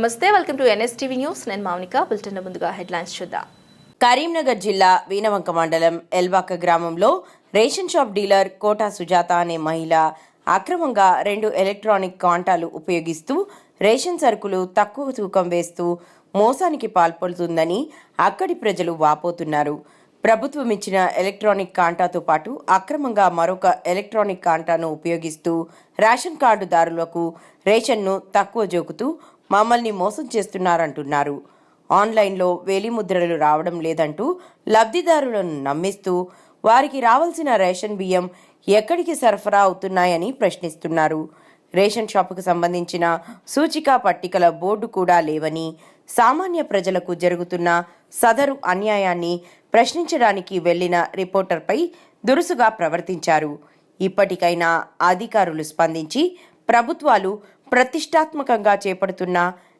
నమస్తే welcome to NSTV news. నేను Mounika bulletin ముందుగా హెడ్లైన్స్ చూద్దాం. కరీంనగర్ జిల్లా వీనవంక మండలం ఎల్వాక గ్రామంలో ration shop dealer quota Sujatha అనే మహిళ అక్రమంగా రెండు ఎలక్ట్రానిక్ కాంటాలు ఉపయోగిస్తూ రేషన్ సరుకులు తక్కువ తూకం వేస్తూ మోసానికి పాల్పడుతుందని అక్కడి ప్రజలు వాపోతున్నారు. ప్రభుత్వం ఇచ్చిన ఎలక్ట్రానిక్ కాంటాతో పాటు అక్రమంగా మరొక ఎలక్ట్రానిక్ కాంటాను ఉపయోగిస్తూ రేషన్ కార్డుదారులకు రేషన్ను తక్కువ జోకుతూ మమ్మల్ని మోసం చేస్తున్నారంటున్నారు. ఆన్లైన్లో వేలిముద్రలు రావడం లేదంటూ లబ్ధిదారులను నమ్మిస్తూ వారికి రావాల్సిన రేషన్ బియ్యం ఎక్కడికి సరఫరా అవుతున్నాయని ప్రశ్నిస్తున్నారు. రేషన్ షాపుకు సంబంధించిన సూచిక పట్టికల బోర్డు కూడా లేవని సామాన్య ప్రజలకు జరుగుతున్న సదరు అన్యాయాన్ని ప్రశ్నించడానికి వెళ్ళిన రిపోర్టర్పై దురుసుగా ప్రవర్తించారు. ఇప్పటికైనా అధికారులు స్పందించి ప్రభుత్వాలు ప్రతిష్టాత్మకంగా చేపడుతున్న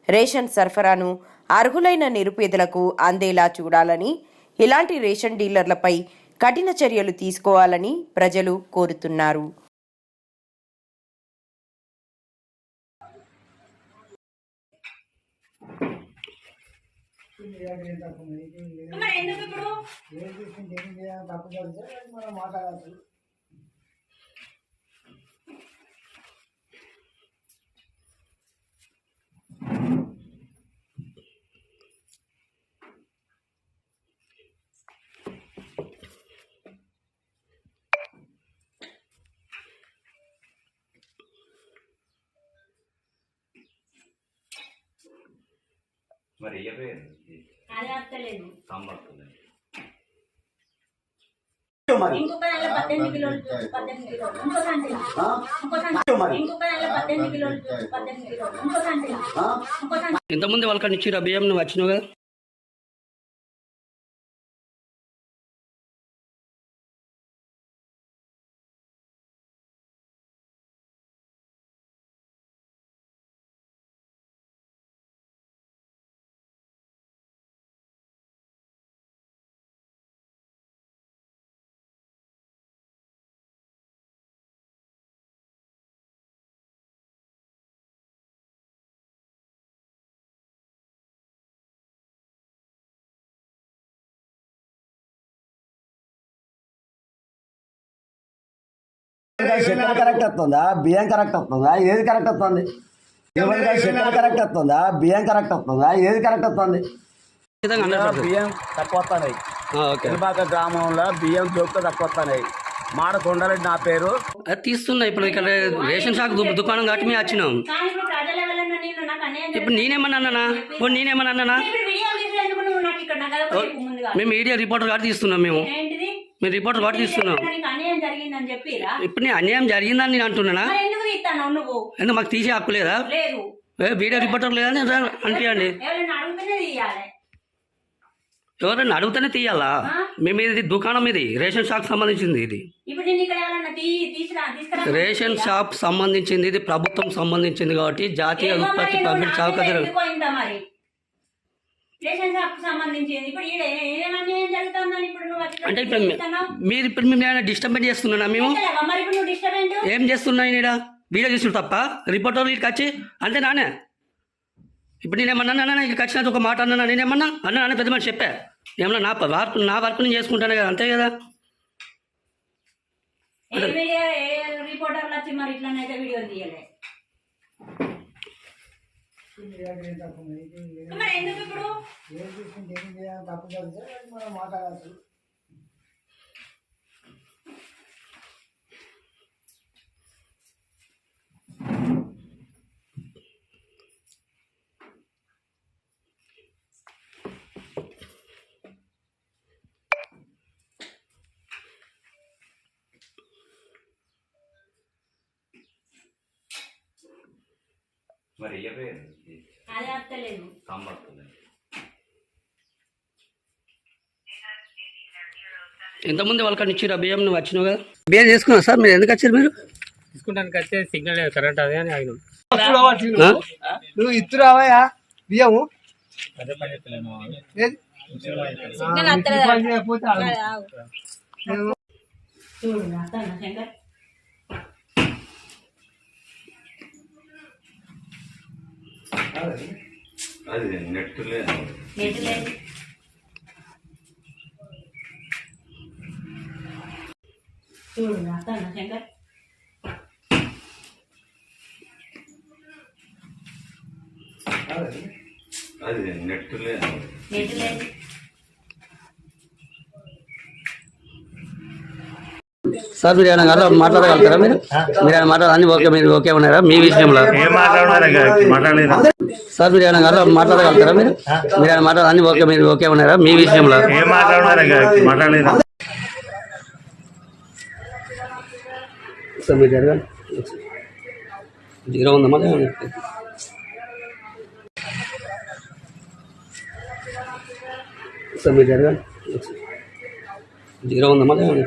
రేషన్ సరఫరాను అర్హులైన నిరుపేదలకు అందేలా చూడాలని ఇలాంటి రేషన్ డీలర్లపై కఠిన చర్యలు తీసుకోవాలని ప్రజలు కోరుతున్నారు. ఎందుకు ఇప్పుడు? మరి ఇయ్యపోయారు అది అర్థలేదు సాంబార్ సంచి ఇంతకుముందు వాళ్ళకి ఇచ్చిరా బియ్యం నువ్వు వచ్చినావు కదా చక్కెర కరెక్ట్ వస్తుందా? బియ్యం కరెక్ట్ వస్తుందా? ఏది కరెక్ట్ వస్తుంది? ఎవరికైనా చక్కెర కరెక్ట్ వస్తుందా? బియ్యం కరెక్ట్ వస్తుందా? ఏది కరెక్ట్ వస్తుంది? బియ్యం తక్కువ వస్తున్నాయి. ఓకే. తిరుపాక గ్రామంలో బియ్యం జోక్తో తక్కువ వస్తున్నాయి. మాడ కొండరెడ్డి నా పేరు. అది తీస్తున్నా ఇప్పుడు ఇక్కడ రేషన్ షాప్ దుకాణం కాబట్టి మేము వచ్చినాం. కానీ ఇప్పుడు ప్రజలు ఎవరన్నా నేను నాకు అన్యాయం ఇప్పుడు నేనేమన్నా అన్నానా? ఇప్పుడు నేనేమన్నా అన్నానా? జరుగుతుంది. ఇప్పుడు వీడియో తీసేందుకు నువ్వు నాకు ఇక్కడ నాకు అదొక చెప్పు ముందుగా. మేము మీడియా రిపోర్టర్ కాబట్టి తీస్తున్నాం మేము. నీకు అన్యాయం జరిగిందని చెప్పిరా? ఇప్పుడు నేను అన్యాయం జరిగిందని నేను అంటున్నానా? మరి ఎందుకు మాకు తీసే హక్కు లేదా? వీడియో రిపోర్టర్ లేదని అడుగుతూనే తీయాలి. ఎవరైనా అడిగితేనే తీయాలా? మేము ఇది దుకాణం ఇది రేషన్ షాప్ సంబంధించింది ఇది. రేషన్ షాప్ సంబంధించింది ఇది ప్రభుత్వం సంబంధించింది కాబట్టి జాతీయ ఉత్పత్తి మరి పంపిణీ చౌక నాకు ధరలు ఎందుకో ఇంత మరి రేషన్ షాప్కు సంబంధించింది. ఇప్పుడు ఈడ ఏమన్యాయం జరుగుతుందని ఇప్పుడు నువ్వు వచ్చి అంటే ఇప్పుడు? మీరు ఇప్పుడు మేము డిస్టర్బెన్స్ చేస్తున్నానా మేము? చేస్తలేవా? మరి ఇప్పుడు నువ్వు డిస్టర్బెంట్ ఏం చేస్తున్నాయి ఈడ? వీడియో తీసుడు తప్ప? రిపోర్టర్ వీటికి వచ్చి అంతే నానే. ఇప్పుడు నేనేమన్నా అన్నా ఇక్కడికి వచ్చినందుకు ఒక మాట అన్నా నేనేమన్నా అన్నా నాన్న పెద్ద మనిషి చెప్పా. ఏమన్నా నా వర్క్ నా వర్క్ నేను చేసుకుంటాను కదా అంతే కదా? ఏ వీడియో ఏ రిపోర్టర్లు వచ్చి మరి ఇట్లనైతే వీడియో తీయలే? మరి ఎందుకు ఇప్పుడు మరి ఇయ్యపోయారు అది అర్థలేదు సాంబార్ ఇంతకుముందు వాళ్ళకి ఇచ్చిరా బియ్యం? నువ్వు వచ్చినావు కదా. బియ్యం చేసుకున్నా సార్? మీరు ఎందుకు వచ్చారు మీరు? తీసుకుంటానికి వచ్చే సిగ్నల్ కరెంట్ అదే అని ఆగినాం. ఆ? నువ్వు ఇత్తురావయ్యా బియ్యము? అదే పని చెప్తలేను ఏది? ఆ, నీకు ఈ పని చేయకపోతే ఆగు. చూడు అర్థనా శంకర్ అది నెట్ లేదు నెట్ లేదు చూడు అర్థం శంకర్ అది నెట్ లేదు నెట్ లేదు సార్ మీరు ఏమైనా గారు మాట్లాడగలుగుతారా మీరు? మీరు ఏమైనా మాట్లాడాలి అన్ని ఓకే మీరు ఓకే ఉన్నారా? మీ విషయంలో? సార్ మీరు ఏమైనా గారు మాట్లాడగలుగుతారా మీరు? మీరు ఏమైనా మాట్లాడాలి అన్ని ఓకే మీరు ఓకే ఉన్నారా? మీ విషయంలో? ఏం మాట్లాడినారు మాట్లాడలేదు సార్ మీరు జరగండి జీరో ఉందా మళ్ళీ ఏమన్నా? సార్ మీరు జరగండి జీరో ఉందా మళ్ళీ ఏమన్నా?